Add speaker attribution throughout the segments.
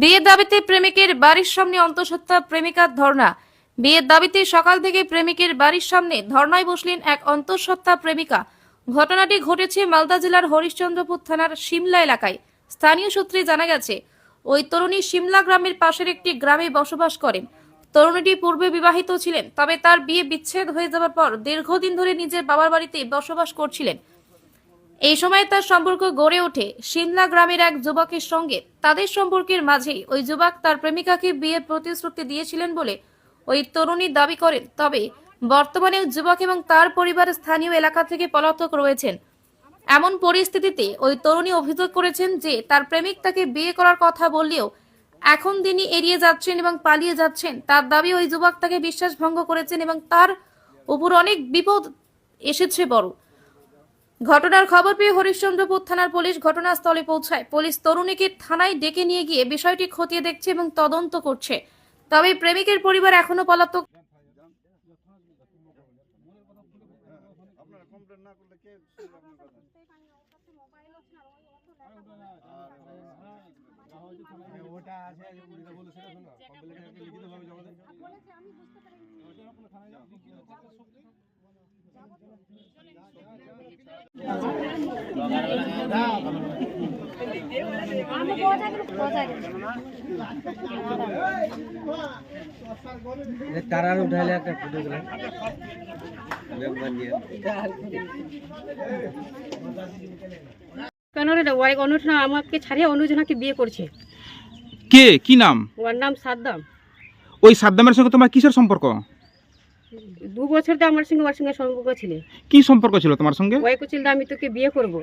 Speaker 1: বিয়ের দাবিতে প্রেমিকের বাড়ির সামনে অন্তঃসত্ত্বা প্রেমিকার ধর্ণা। বিয়ের দাবিতে সকাল থেকে প্রেমিকের বাড়ির সামনে ধর্ণায় বসলেন এক অন্তঃসত্ত্বা প্রেমিকা। ঘটনাটি ঘটেছে মালদা জেলার হরিশ্চন্দ্রপুর থানার সিমলা এলাকায়। স্থানীয় সূত্রে জানা গেছে, ওই তরুণী সিমলা গ্রামের পাশের একটি গ্রামে বসবাস করেন। তরুণীটি পূর্বে বিবাহিত ছিলেন, তবে তার বিয়ে বিচ্ছেদ হয়ে যাওয়ার পর দীর্ঘদিন ধরে নিজের বাবার বাড়িতে বসবাস করছিলেন। এই সময় তার সম্পর্ক গড়ে ওঠে। সিমলা গ্রামের এক যুবকের সঙ্গে। তাদের সম্পর্কের মাঝেই ওই যুবক তার প্রেমিকাকে বিয়ের প্রতিশ্রুতি দিয়েছিলেন বলে ওই তরুণী দাবি করেন। তবে বর্তমানে যুবক এবং তার পরিবার স্থানীয় এলাকা থেকে পলাতক রয়েছেন। এমন পরিস্থিতিতে ওই তরুণী অভিযোগ করেছেন যে তার প্রেমিক তাকে বিয়ে করার কথা বললেও এখন তিনি এড়িয়ে যাচ্ছেন এবং পালিয়ে যাচ্ছেন। তার দাবি ওই যুবক তাকে বিশ্বাস ভঙ্গ করেছেন এবং তার উপর অনেক বিপদ এসেছে বড়। ঘটনার খবর পেয়ে হরিশ্চন্দ্রপুর থানার পুলিশ ঘটনাস্থলে পৌঁছায়। পুলিশ তরুণীকে থানায় ডেকে নিয়ে গিয়ে বিষয়টি খতিয়ে দেখছে এবং তদন্ত করছে। তবে প্রেমিকের পরিবার এখনও পলাতক।
Speaker 2: তারার উঠাইলে একটা ফটো দিলাম।
Speaker 3: কেন রে? ওই অনুজনা আমাকে ছাড়িয়ে অনুজনাকে বিয়ে করছে?
Speaker 4: কে? কি নাম?
Speaker 3: ওর নাম সাদ্দাম।
Speaker 4: ওই সাদ্দামের সঙ্গে তোমার কিসের সম্পর্ক?
Speaker 3: দু বছর তো আমার সঙ্গে ওর সঙ্গে সম্পর্ক ছিল।
Speaker 4: কি সম্পর্ক ছিল তোমার সঙ্গে?
Speaker 3: ওই কুচিল আমি তোকে বিয়ে করব।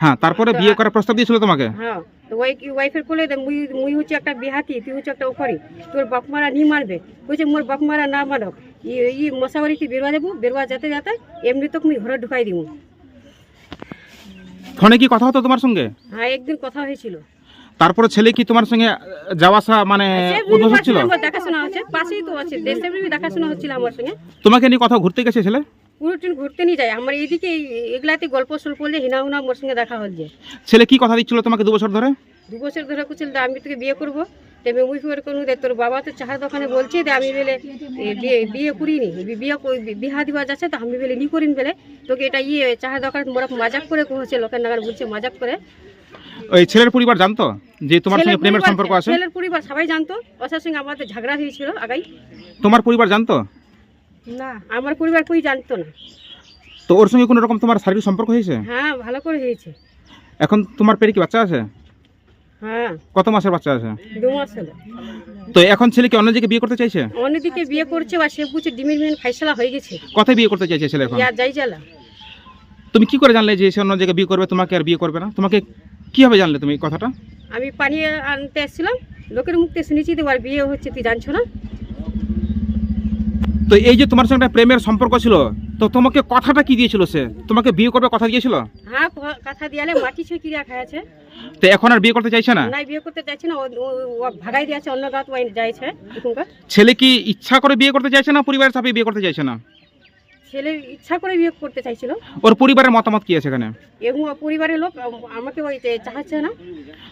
Speaker 4: হ্যাঁ তারপরে বিয়ে করার প্রস্তাব দিয়েছিল তোমাকে?
Speaker 3: হ্যাঁ তো ওই ওয়াইফের কোলে দে, মুই মুই হচ্ছে একটা বিহাতি তুই হচ্ছে একটা ওখারি। তোর বাপ মারা নি মারবে। বলছে মোর বাপ মারা না মারক। ই ই মশাবাড়িতে বেরোয়া দেবো বেরোয়া যেতে যেতে এমনি তো মুই ঘরে ঢুকাই দিব
Speaker 4: ফোনে কি কথা হতো তোমার সঙ্গে?
Speaker 3: হ্যাঁ একদিন কথা হয়েছিল।
Speaker 4: তারপরে ছেলে কি তোমার সঙ্গে যাওয়া আসা মানে ছিল
Speaker 3: দেখাশোনা হচ্ছে পাশেই তো আছে দেশে দেখাশোনা হচ্ছিল আমার সঙ্গে।
Speaker 4: তোমাকে নিয়ে কথা ঘুরতে গেছে ছেলে?
Speaker 3: ঘুরতে নিয়ে যায় আমার এইদিকে এই- এগুলাতে গল্প সল্প হিনা হুনা মোর সঙ্গে দেখা হচ্ছে
Speaker 4: ছেলে কি কথা দিচ্ছিল তোমাকে দু বছর ধরে?
Speaker 3: দু বছর ধরে আমি তোকে বিয়ে করব। তেমনি মুই করে কোনো তোর বাবা তো চাহার দোকানে বলছে যে আমি বেলে বিয়ে করিনি বিয়ে বিহা যাচ্ছে তো আমি বেলে নি করিন বেলে। তোকে এটা ইয়ে চাহার দোকানে মোরা মাজাক করে কহছে লোকের নাগার বলছে মাজাক করে।
Speaker 4: ওই ছেলের পরিবার জানতো যে তোমার সঙ্গে প্রেমের সম্পর্ক আছে?
Speaker 3: ছেলের পরিবার সবাই জানতো। ওসার সঙ্গে আমাদের ঝগড়া হয়েছিল আগাই।
Speaker 4: তোমার পরিবার জানতো?
Speaker 3: না আমার পরিবার কই জানতো না।
Speaker 4: তো ওর সঙ্গে কোনো রকম তোমার শারীরিক সম্পর্ক হয়েছে?
Speaker 3: হ্যাঁ ভালো করে হয়েছে।
Speaker 4: এখন তোমার পেটে কি বাচ্চা আছে?
Speaker 3: হ্যাঁ।
Speaker 4: কত মাসের বাচ্চা আছে?
Speaker 3: দু মাস হলো।
Speaker 4: তো এখন ছেলে কি অন্য জায়গায় বিয়ে করতে চাইছে?
Speaker 3: অন্যদিকে বিয়ে করছে বা সে বুঝছে ডিমির মিন ফাইসলা হয়ে গেছে।
Speaker 4: কথায় বিয়ে করতে চাইছে ছেলে এখন?
Speaker 3: যাই জ্বালা
Speaker 4: তুমি কি করে জানলে যে সে অন্য জায়গায় বিয়ে করবে? তোমাকে আর বিয়ে করবে না। তোমাকে কীভাবে জানলে তুমি এই কথাটা?
Speaker 3: আমি পানি আনতে এসেছিলাম। লোকের মুখতে শুনেছি তোমার বিয়ে হচ্ছে তুই জানছো না?
Speaker 4: তো এই যে তোমার সঙ্গে একটা প্রেমের সম্পর্ক ছিল তো তোমাকে কথাটা কি দিয়েছিল সে? তোমাকে বিয়ে করবে কথা দিয়েছিল?
Speaker 3: হ্যাঁ কথা দিয়ালে মাটি ছুঁয়ে কিরিয়া খাইছে
Speaker 4: তো এখন আর বিয়ে করতে চাইছে না?
Speaker 3: নাই বিয়ে করতে চাইছে না ও- ভাগাই দিয়েছে অন্য গাঁত ওয়াইন যাইছে
Speaker 4: ছেলে কি ইচ্ছা করে বিয়ে করতে চাইছে না পরিবারের চাপে বিয়ে করতে চাইছে না?
Speaker 3: ছেলে ইচ্ছা করে বিয়ে করতে চাইছিল।
Speaker 4: ওর পরিবারের মতামত কি আছে এখানে?
Speaker 3: এবং ওর পরিবারের লোক আমাকে ওই যে চাহাচ্ছে না।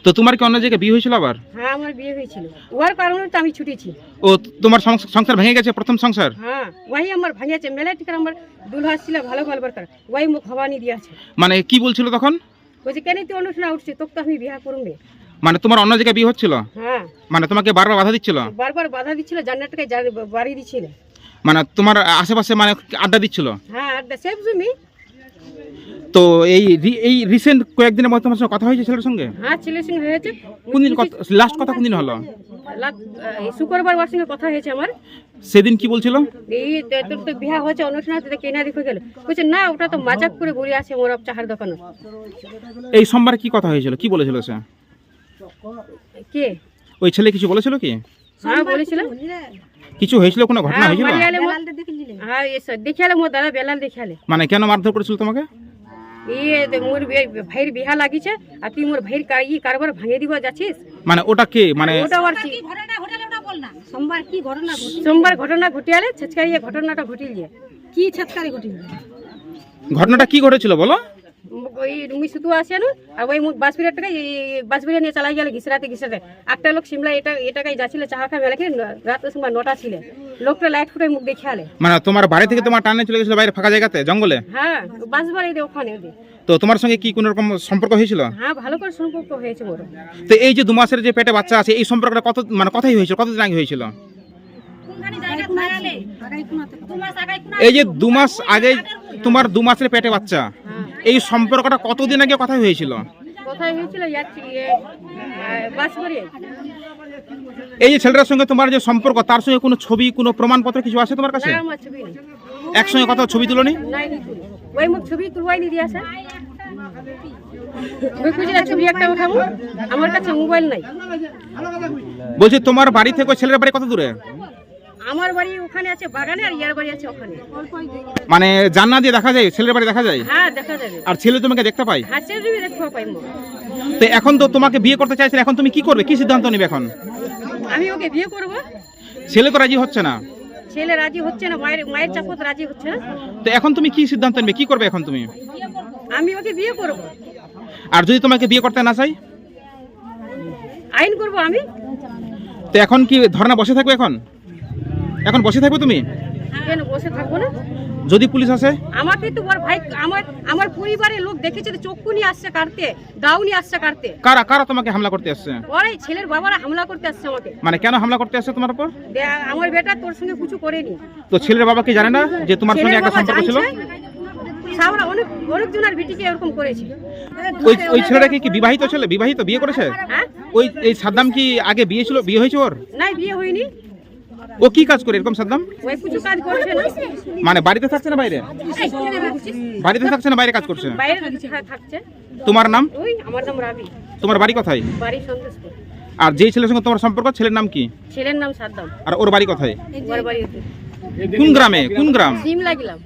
Speaker 4: তো তোমার কি অন্য জায়গায় বিয়ে হয়েছিল আবার?
Speaker 3: হ্যাঁ আমার বিয়ে হয়েছিল। ওর কারণে তো আমি ছুটেছি
Speaker 4: ও তোমার সংস- সংসার ভেঙে গেছে প্রথম সংসার?
Speaker 3: হ্যাঁ ওয়াই আমার ভাঙিয়েছে। মেলা টিকার আমার দুলহা ছিল ভালো গল্পের কর। ওয়াই মুখ হবানি দিয়েছে।
Speaker 4: মানে কি বলছিল তখন?
Speaker 3: বলছে কেন তুই অনুষ্ঠানে উঠছি তোকে তো আমি বিয়ে করবে
Speaker 4: মানে তোমার অন্য জায়গায় বিয়ে হচ্ছিল?
Speaker 3: হ্যাঁ।
Speaker 4: মানে তোমাকে বারবার বাধা দিচ্ছিল?
Speaker 3: বারবার বাধা দিচ্ছিল জান্নাতকে বাড়ি দিচ্ছিল।
Speaker 4: মানে তোমার আশেপাশে মানে আড্ডা দিচ্ছিল?
Speaker 3: হ্যাঁ আর সেফ জমি
Speaker 4: তো এই এই রিসেন্ট কয়েকদিনের মধ্যে তোমার সঙ্গে কথা হয়েছে ছেলের সঙ্গে?
Speaker 3: হ্যাঁ ছেলের সঙ্গে হয়েছে।
Speaker 4: কোনদিন লাস্ট কথা কোনদিন হলো?
Speaker 3: এই শুক্রবার ওর সঙ্গে কথা হয়েছে আমার।
Speaker 4: সেদিন কি বলছিল?
Speaker 3: এই তোর তো বিয়া হয়েছে অনুষ্ঠান তো কেনা দেখে গেল। বলছে না ওটা তো মাজাক করে বলে আছে মোর চাহার দোকানে।
Speaker 4: এই সোমবার কি কথা হয়েছিল? কি বলেছিল সে?
Speaker 3: কে?
Speaker 4: ওই ছেলে কিছু বলেছিল কি?
Speaker 3: হ্যাঁ বলেছিল।
Speaker 4: কিছু হয়েছিল কোনো ঘটনা
Speaker 3: হ্যাঁ
Speaker 4: হয়েছিল?
Speaker 3: মো- হ্যাঁ মোর দাদা বেলাল দেখালে
Speaker 4: মানে কেন মারধর করেছিল তোমাকে?
Speaker 3: ইয়ে মোর ভাইয়ের বিহা লাগিছে আর তুই মোর ভাইয়ের ই কারবার ভাঙে দিব যাচ্ছিস?
Speaker 4: মানে ওটা কে? মানে
Speaker 3: ওটা আর কি? সোমবার কি ঘটনা সোমবার ঘটনা ঘটিয়ালে ছেচকারিয়ে ঘটনাটা ঘটিল কি ছেচকারি
Speaker 4: ঘটনাটা কি ঘটেছিল বলো?
Speaker 3: ওই রুমি শুধু আসে না আর ওই বাসবিরিয়া টাকা বাসবিরিয়া নিয়ে চালাই গেলে ঘিসরাতে ঘিসরাতে। একটা লোক সিমলা এটা এটাকাই যাচ্ছিল চাহা খাই মেলাকে রাত সময় নটা ছিল। লোকটা লাইট ফুটে মুখ দেখে আলে।
Speaker 4: মানে তোমার বাড়ি থেকে তোমার টানে চলে গেছিল বাইরে ফাঁকা জায়গাতে জঙ্গলে?
Speaker 3: হ্যাঁ বাস বাড়ি ওখানে
Speaker 4: তো তোমার সঙ্গে কি কোনো রকম সম্পর্ক হয়েছিল?
Speaker 3: হ্যাঁ ভালো করে সম্পর্ক হয়েছে বড়।
Speaker 4: তো এই যে দু মাসের যে পেটে বাচ্চা আছে এই সম্পর্কটা কত মানে কথাই হয়েছিল কতদিন আগে হয়েছিল? এই যে দু মাস আগে তোমার দু মাসের পেটে বাচ্চা। এই সম্পর্কটা কতদিন আগে কথা হয়েছিল?
Speaker 3: কোথায় হয়েছিল? যাচ্ছি
Speaker 4: এই যে ছেলেটার সঙ্গে তোমার যে সম্পর্ক তার সঙ্গে কোনো ছবি কোনো প্রমাণপত্র কিছু আছে তোমার কাছে? একসঙ্গে কথা ছবি তুলনি?
Speaker 3: নি ওই মুখ ছবি তুলবাই নি দিয়েছে ওই খুঁজে ছবি একটা উঠাবো। আমার কাছে মোবাইল নাই।
Speaker 4: বলছি তোমার বাড়ি থেকে ছেলের বাড়ি কত দূরে?
Speaker 3: আমার বাড়ি ওখানে আছে বাগানে আর ইয়ার বাড়ি আছে ওখানে।
Speaker 4: মানে জান্না দিয়ে দেখা যায় ছেলের বাড়ি দেখা যায়?
Speaker 3: হ্যাঁ দেখা যাবে।
Speaker 4: আর ছেলে তোমাকে দেখতে পাই
Speaker 3: হাসির ছবি দেখতে পাইব
Speaker 4: তো এখন তো তোমাকে বিয়ে করতে চাইছিলে এখন তুমি কি করবে? কি সিদ্ধান্ত নেবে এখন?
Speaker 3: আমি ওকে বিয়ে করব।
Speaker 4: ছেলে তো রাজি হচ্ছে না।
Speaker 3: ছেলে রাজি হচ্ছে না মায়ের মায়ের চাপত রাজি হচ্ছে না।
Speaker 4: তো এখন তুমি কি সিদ্ধান্ত নেবে? কি করবে এখন তুমি?
Speaker 3: আমি ওকে বিয়ে করব।
Speaker 4: আর যদি তোমাকে বিয়ে করতে না চাই?
Speaker 3: আইন করব আমি।
Speaker 4: তো এখন কি ধর্ণা বসে থাকবে এখন? এখন বসে থাকবে তুমি?
Speaker 3: কেন বসে থাকব না?
Speaker 4: যদি পুলিশ আসে?
Speaker 3: আমাকে তো ওর ভাই আমার আমার পরিবারের লোক দেখেছে তো চক্ষু নিয়ে আসছে কাটতে দাও নিয়ে আসছে কাটতে
Speaker 4: কারা কারা তোমাকে হামলা করতে আসছে?
Speaker 3: ওর ছেলের বাবারা হামলা করতে আসছে আমাকে।
Speaker 4: মানে কেন হামলা করতে আসছে তোমার উপর?
Speaker 3: আমার বেটা তোর সঙ্গে কিছু করেনি।
Speaker 4: তো ছেলের বাবা কি জানে না যে তোমার সঙ্গে একটা সম্পর্ক ছিল?
Speaker 3: সামরা অনেক অনেক জনের বিটিকে এরকম করেছে।
Speaker 4: ওই ওই ছেলেটা কি বিবাহিত ছেলে? বিবাহিত বিয়ে করেছে?
Speaker 3: হ্যাঁ?
Speaker 4: ওই এই সাদ্দাম কি আগে বিয়ে ছিল? বিয়ে হয়েছে ওর?
Speaker 3: নাই বিয়ে হয়নি।
Speaker 4: ও কি কাজ করে এরকম সাদ্দাম? মানে বাড়িতে থাকছে না বাইরে? বাড়িতে থাকছে না বাইরে কাজ করছে? তোমার নাম? তোমার বাড়ি কোথায়? আর যেই ছেলের সঙ্গে তোমার সম্পর্ক ছেলের নাম কি?
Speaker 3: ছেলের নাম সাদ্দাম।
Speaker 4: আর ওর বাড়ি কোথায়? কোন গ্রামে? কোন গ্রাম?
Speaker 3: সিম লাগলাম